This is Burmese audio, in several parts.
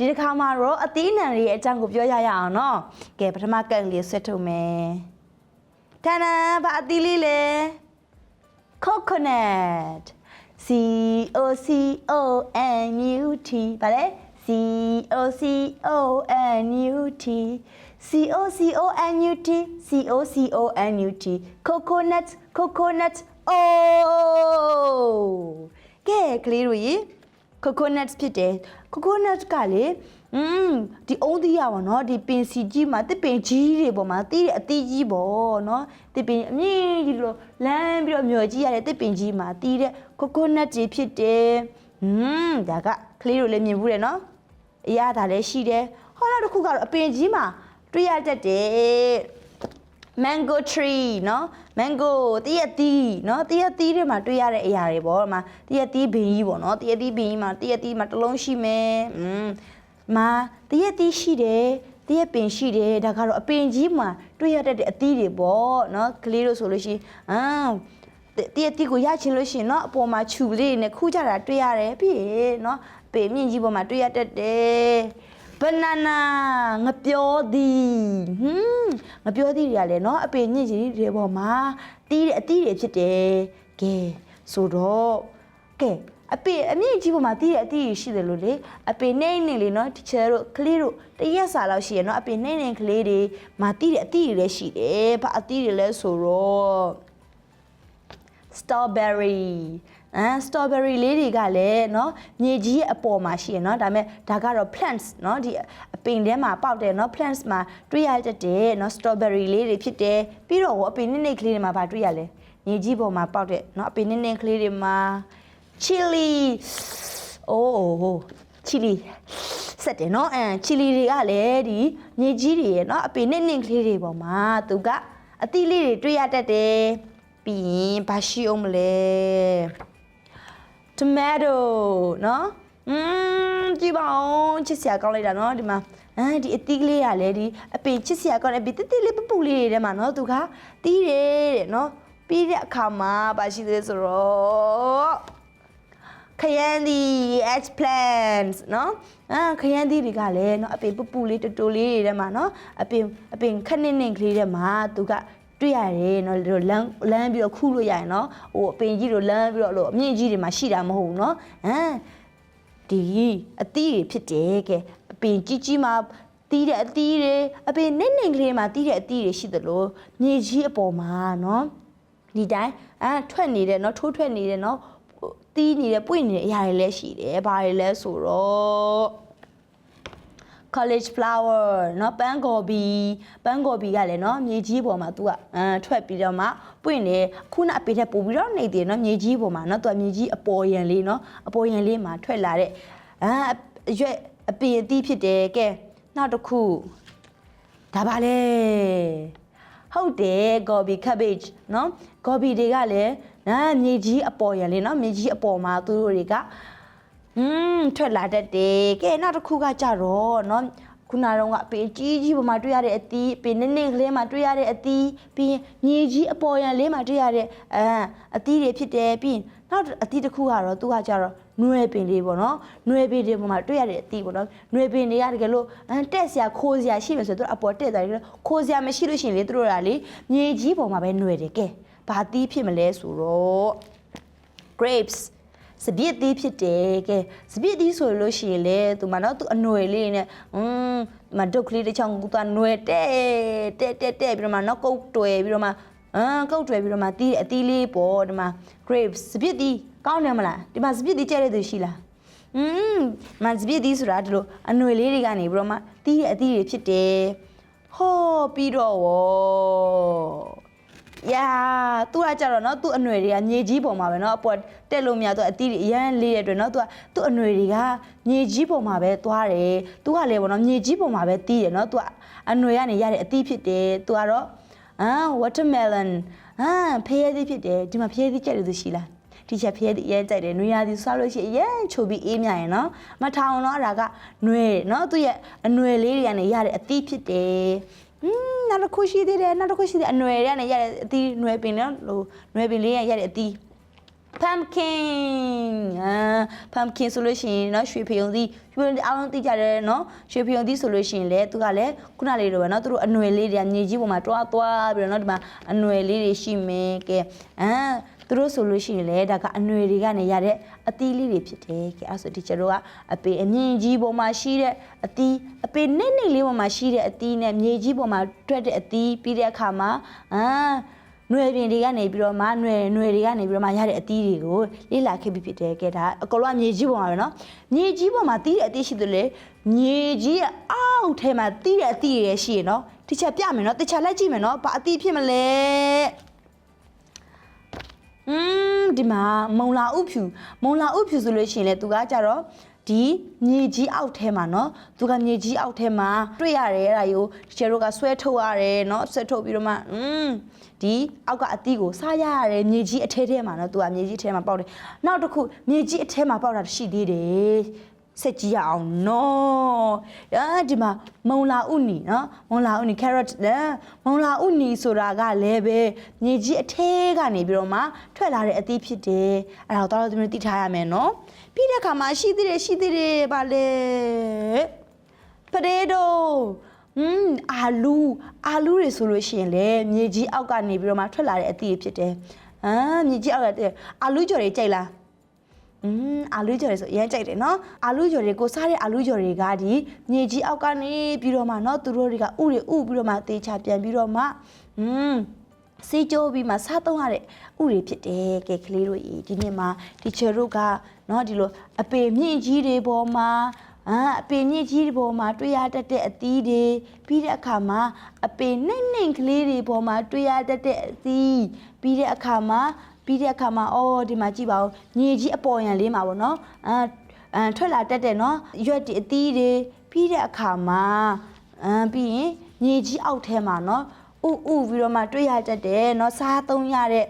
ဒီတစ်ခါမှာတော့အသီးအနှံတွေရဲ့အကြောင်းကိုပြောရရအောင်နော်ကဲပထမကန့်လေးဆွဲထုတ်မယ်တန်တန်ဘာအသီးလေးလဲ coconut C O C O N U T ဗါလဲ C O C O N U T C O C O N U T C O C O N U T coconut coconut oh ကဲကလေးတို့ရေ coconut ဖြစ်တယ် coconut ကလေอืมဒီအုံးသီးရပါတော့ဒီပင်စီကြီးမှာတစ်ပင်ကြီးတွေပေါ်မှာတီးတဲ့အသီးကြီးပေါ့နော်တစ်ပင်အမြင့်ကြီးလို့လမ်းပြီးတော့မျော်ကြည့်ရတဲ့တစ်ပင်ကြီးမှာတီးတဲ့ coconut ကြီးဖြစ်တယ်อืมဒါကကလေးတို့လည်းမြင်ဘူးတယ်နော်အရသာလည်းရှိတယ်ဟောနောက်တစ်ခုကတော့အပင်ကြီးမှာတွေ့ရတတ်တယ် mango tree เนาะ mango တည့်ရသီးเนาะတည့်ရသီးတွေမှာတွေ့ရတဲ့အရာတွေပေါ့ဒီမှာတည့်ရသီးဘင်းကြီးပေါ့เนาะတည့်ရသီးဘင်းကြီးမှာတည့်ရသီးမှာတစ်လုံးရှိမယ်อืมမှာတည့်ရသီးရှိတယ်တည့်ရပင်ရှိတယ်ဒါကတော့အပင်ကြီးမှာတွေ့ရတတ်တဲ့အသီးတွေပေါ့เนาะကလေးတို့ဆိုလို့ရှိရင်အာတည့်ရသီးကိုရချင်လို့ရှိရင်เนาะအပေါ်မှာခြူလေးနဲ့ခူးကြတာတွေ့ရတယ်ပြီးရင်เนาะအပင်မြင့်ကြီးပေါ်မှာတွေ့ရတတ်တယ် banana ငပြောသည်ဟွန်းငပြောသည်တွေကလည်းเนาะအပင်ညစ်ကြီးတွေပေါ်မှာတီးတဲ့အတီးတွေဖြစ်တယ်ကဲဆိုတော့ကဲအပင်အမြင့်ကြီးပေါ်မှာတီးတဲ့အတီးတွေရှိတယ်လို့လေအပင်နေနေလေเนาะ teacher တို့ကလေးတို့တရက်စာလောက်ရှိရเนาะအပင်နေနေကလေးတွေမှာတီးတဲ့အတီးတွေလည်းရှိတယ်ဘာအတီးတွေလဲဆိုတော့ strawberry အဲ strawberry လေးတွေကလည်းเนาะမြေကြီးရဲ့အပေါ်မှာရှိရเนาะဒါပေမဲ့ဒါကတော့ plants เนาะဒီအပင်ထဲမှာပေါက်တယ်เนาะ plants မှာတွေ့ရတတ်တယ်เนาะ strawberry လေးတွေဖြစ်တယ်ပြီးတော့ဟိုအပင်နိမ့်နိမ့်ကလေးတွေမှာဗာတွေ့ရလဲမြေကြီးပေါ်မှာပေါက်တဲ့เนาะအပင်နိမ့်နိမ့်ကလေးတွေမှာ chili အိုး chili စက်တယ်เนาะအဲ chili တွေကလည်းဒီမြေကြီးတွေရဲ့เนาะအပင်နိမ့်နိမ့်ကလေးတွေပေါ်မှာသူကအသီးလေးတွေတွေ့ရတတ်တယ် ပြီးရင်ဘာရှိအောင်မလဲ tomato เนาะอืมကြည့်ပါဦးချစ်စရာကောင်းလိုက်တာเนาะဒီမှာအဲဒီအသီးကလေးကလည်းဒီအပင်ချစ်စရာကောင်းတဲ့အပင်တိတိလေးပပူလေးတွေထဲမှာเนาะသူကတီးတယ်တဲ့เนาะပြီးတဲ့အခါမှာဘာရှိသေးလဲဆိုတော့ခရမ်းသီး eggplant เนาะအာခရမ်းသီးတွေကလည်းเนาะအပင်ပပူလေးတူတူလေးတွေထဲမှာเนาะအပင်အပင်ခက်နစ်နစ်ကလေးထဲမှာသူက တွေ့ရတယ်နော်တို့လမ်းလမ်းပြီးတော့ခုလို့ရရင်နော်ဟိုအပင်ကြီးတို့လမ်းပြီးတော့လို့အမြင့်ကြီးတွေမှာရှိတာမဟုတ်ဘူးနော်ဟမ်ဒီအသီးတွေဖြစ်တယ်ကဲအပင်ကြီးကြီးမှာတီးတဲ့အသီးတွေအပင်နဲ့နေကလေးမှာတီးတဲ့အသီးတွေရှိသလိုမြေကြီးအပေါ်မှာနော်ဒီတိုင်းအဲထွက်နေတယ်နော်ထိုးထွက်နေတယ်နော်တီးနေတယ်ပွင့်နေတဲ့အရာတွေလည်းရှိတယ်ဘာတွေလဲဆိုတော့ college flower เนาะပန်းကော်ဘီပန်းကော်ဘီကလည်းเนาะမြေကြီးပေါ်မှာ तू ကအဲထွက်ပြီးတော့မှပွင့်နေခုနအပေထက်ပိုပြီးတော့နေတယ်เนาะမြေကြီးပေါ်မှာเนาะ तू ကမြေကြီးအပေါ်ရန်လေးเนาะအပေါ်ရန်လေးမှာထွက်လာတဲ့အဲအရွက်အပင်အသီးဖြစ်တယ်ကဲနောက်တစ်ခုဒါပါလေဟုတ်တယ်ဂေါ်ဘီ cabbage เนาะဂေါ်ဘီတွေကလည်းနာမြေကြီးအပေါ်ရန်လေးเนาะမြေကြီးအပေါ်မှာသူတို့တွေက อืมထွက်လာတတ်တယ်ကဲနောက်တစ်ခုကကြတော့เนาะခုနကတော့ကအပေကြီးကြီးပေါ်မှာတွေ့ရတဲ့အသီးအပေနစ်နစ်ကလေးမှာတွေ့ရတဲ့အသီးပြီးရင်မြေကြီးအပေါ်ရန်လေးမှာတွေ့ရတဲ့အဲအသီးတွေဖြစ်တယ်ပြီးရင်နောက်အသီးတစ်ခုကတော့သူကကြတော့နွယ်ပင်လေးပေါ့နော်နွယ်ပင်တွေပေါ်မှာတွေ့ရတဲ့အသီးပေါ့နော်နွယ်ပင်တွေကတကယ်လို့အဲတက်စရာခိုးစရာရှိမယ်ဆိုတော့သူကအပေါ်တက်သွားတယ်ခိုးစရာမရှိလို့ရှိရင်လေသူတို့ကလေမြေကြီးပေါ်မှာပဲနွယ်တယ်ကဲဘာသီးဖြစ်မလဲဆိုတော့ grapes စပြစ်သီးဖြစ်တယ်ကဲစပြစ်သီးဆိုလို့ရှိရင်လေသူမနော်သူအနွယ်လေးနဲ့อืมဒီမှာဒုတ်ကလေးတစ်ချောင်းကူသူနွယ်တဲ့တဲ့တဲ့တဲ့ပြီးတော့မှနော်ကုတ်တွယ်ပြီးတော့မှအမ်ကုတ်တွယ်ပြီးတော့မှတီးအသီးလေးပေါ့ဒီမှာ grapes စပြစ်သီးကောင်းတယ်မလားဒီမှာစပြစ်သီးကျဲတဲ့သူရှိလားอืมမန်စပြစ်သီးဆိုတာဒီလိုအနွယ်လေးတွေကနေပြီးတော့မှတီးတဲ့အသီးတွေဖြစ်တယ်ဟောပြီးတော့ဝ ယာသူကကြတော့နော်သူ့အຫນွေတွေကညေကြီးပေါ်မှာပဲနော်အပေါ်တက်လို့မရသူအတီးတွေအရန်လေးတဲ့အတွက်နော်သူကသူ့အຫນွေတွေကညေကြီးပေါ်မှာပဲသွားတယ်သူကလည်းပေါ့နော်ညေကြီးပေါ်မှာပဲတီးတယ်နော်သူကအຫນွေကနေရတဲ့အတီးဖြစ်တယ်သူကတော့အာ watermelon အာဖရဲသီးဖြစ်တယ်ဒီမှာဖရဲသီးကြိုက်လို့သူရှိလားဒီချက်ဖရဲသီးအရင်ကြိုက်တယ်နွေရာသီစားလို့ရှိရင်အရင်ချိုပြီးအေးမြရင်နော်မထောင်တော့အဲ့ဒါကနွေနော်သူ့ရဲ့အຫນွေလေးတွေကနေရတဲ့အတီးဖြစ်တယ် อืมနောက်တစ်ခုရှိသေးတယ်နောက်တစ်ခုရှိသေးတယ်အနွယ်တွေကနေရတဲ့အတီးနွယ်ပင်နော်ဟိုနွယ်ပင်လေးရရတဲ့အတီး pumpkin အာ pumpkin ဆိုလို့ရှိရင်เนาะရွှေဖယုံသီးရွှေဖယုံသီးအားလုံးသိကြတယ်เนาะရွှေဖယုံသီးဆိုလို့ရှိရင်လေသူကလည်းခုနလေးလိုပဲเนาะသူတို့အနွယ်လေးတွေကမြေကြီးပေါ်မှာတွားတွားပြီးတော့เนาะဒီမှာအနွယ်လေးတွေရှိမယ်ကဲအာ သူတို့ဆိုလို့ရှိရင်လေဒါကအနွယ်တွေကနေရတဲ့အသီးလေးတွေဖြစ်တယ်ကဲအဲ့ဆိုဒီကျတို့ကအပေအမြင့်ကြီးပေါ်မှာရှိတဲ့အသီးအပေနိမ့်နိမ့်လေးပေါ်မှာရှိတဲ့အသီးနဲ့မြေကြီးပေါ်မှာတွက်တဲ့အသီးပြီးတဲ့အခါမှာအာနွယ်ပြင်တွေကနေပြီးတော့မှနွယ်နွယ်တွေကနေပြီးတော့မှရတဲ့အသီးတွေကိုလေးလာခဲ့ပြီးဖြစ်တယ်ကဲဒါအကောင်လုံးကမြေကြီးပေါ်မှာပဲเนาะမြေကြီးပေါ်မှာတီးတဲ့အသီးရှိတယ်လေမြေကြီးရဲ့အောက်ထဲမှာတီးတဲ့အသီးတွေရှိရเนาะတခြားပြမယ်เนาะတခြားလိုက်ကြည့်မယ်เนาะဘာအသီးဖြစ်မလဲ อืมဒီမှာမုံလာဥဖြူမုံလာဥဖြူဆိုလို့ရှိရင်လေသူကကြတော့ဒီမြေကြီးအောက်ထဲမှာเนาะသူကမြေကြီးအောက်ထဲမှာတွေ့ရတယ်အဲ့ဒါယူကျဲတို့ကဆွဲထုတ်ရတယ်เนาะဆွဲထုတ်ပြီးတော့မှอืมဒီအောက်ကအသီးကိုစားရရတယ်မြေကြီးအထဲထဲမှာเนาะသူကမြေကြီးအထဲမှာပေါက်တယ်နောက်တစ်ခုမြေကြီးအထဲမှာပေါက်တာရှိသေးတယ် ဆက်ကြည့်ရအောင်နော်အာဒီမှာမုံလာဥနီနော်မုံလာဥနီ carrot နဲ့မုံလာဥနီဆိုတာကလည်းပဲမြေကြီးအထဲကနေပြီးတော့မှထွက်လာတဲ့အသီးဖြစ်တယ်အဲ့ဒါတော့တော်တော်သိထားရမယ်နော်ပြီးတဲ့အခါမှာရှိသေးတယ်ရှိသေးတယ်ဗာလေပဒေတိုอืมအာလူအာလူတွေဆိုလို့ရှိရင်လေမြေကြီးအောက်ကနေပြီးတော့မှထွက်လာတဲ့အသီးတွေဖြစ်တယ်အာမြေကြီးအောက်ကတည်းကအာလူကြော်တွေကြိုက်လား อืมအာလူကြော်တွေဆိုအရင်ကြိုက်တယ်เนาะအာလူကြော်တွေကိုစားတဲ့အာလူကြော်တွေကဒီမြေကြီးအောက်ကနေပြီးတော့မှเนาะသူတို့တွေကဥတွေဥပြီးတော့မှတေချာပြန်ပြီးတော့မှอืมစေးကြိုးပြီးမှစားသုံးရတဲ့ဥတွေဖြစ်တယ်ကဲကလေးတို့ဤဒီနေ့မှာတီချာတို့ကเนาะဒီလိုအပေမြင့်ကြီးတွေပေါ်မှာအာအပေမြင့်ကြီးတွေပေါ်မှာတွေ့ရတတ်တဲ့အသီးတွေပြီးတဲ့အခါမှာအပေနှိမ့်နှိမ့်ကလေးတွေပေါ်မှာတွေ့ရတတ်တဲ့အသီးပြီးတဲ့အခါမှာ ပြီးတဲ့အခါမှာအော်ဒီမှာကြည့်ပါဦးညီကြီးအပေါ်ရန်လေးမှာပေါ့နော်အာအမ်ထွက်လာတတ်တဲ့နော်ရွက်ဒီအသီးတွေပြီးတဲ့အခါမှာအမ်ပြီးရင်ညီကြီးအောက်ထဲမှာနော်ဥဥပြီးတော့မှတွေ့ရတတ်တယ်နော်စားသုံးရတဲ့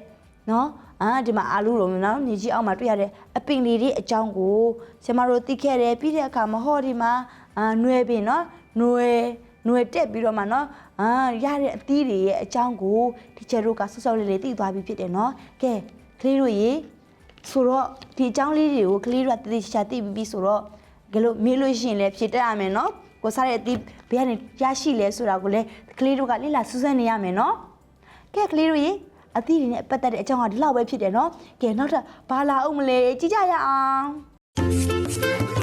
နော်အာဒီမှာအာလူလိုမျိုးနော်ညီကြီးအောက်မှာတွေ့ရတဲ့အပင်လေးတွေအကြောင်းကိုကျမတို့သိခဲ့တယ်ပြီးတဲ့အခါမှာဟောဒီမှာအာຫນွယ်ပင်နော်ຫນွယ် ຫນွယ်တက်ပြီးတော့မှနော်အာရတဲ့အသီးတွေရဲ့အကြောင်းကိုဒီကျတို့ကဆော့ဆော့လေးလေးသိသွားပြီဖြစ်တယ်နော်ကဲကလေးတို့ရေဆိုတော့ဒီအကြောင်းလေးတွေကိုကလေးတို့ကတည်တည်ချာချာသိပြီးပြီဆိုတော့ကလေးလို့မေးလို့ရှိရင်လည်းဖြေတတ်ရမယ်နော်ကိုစားတဲ့အသီးဘယ်ကနေရရှိလဲဆိုတာကိုလည်းကလေးတို့ကလေ့လာစူးစမ်းနေရမယ်နော်ကဲကလေးတို့ရေအသီးတွေနဲ့ပတ်သက်တဲ့အကြောင်းကဒီလောက်ပဲဖြစ်တယ်နော်ကဲနောက်ထပ်ဘာလာအောင်မလဲကြည့်ကြရအောင်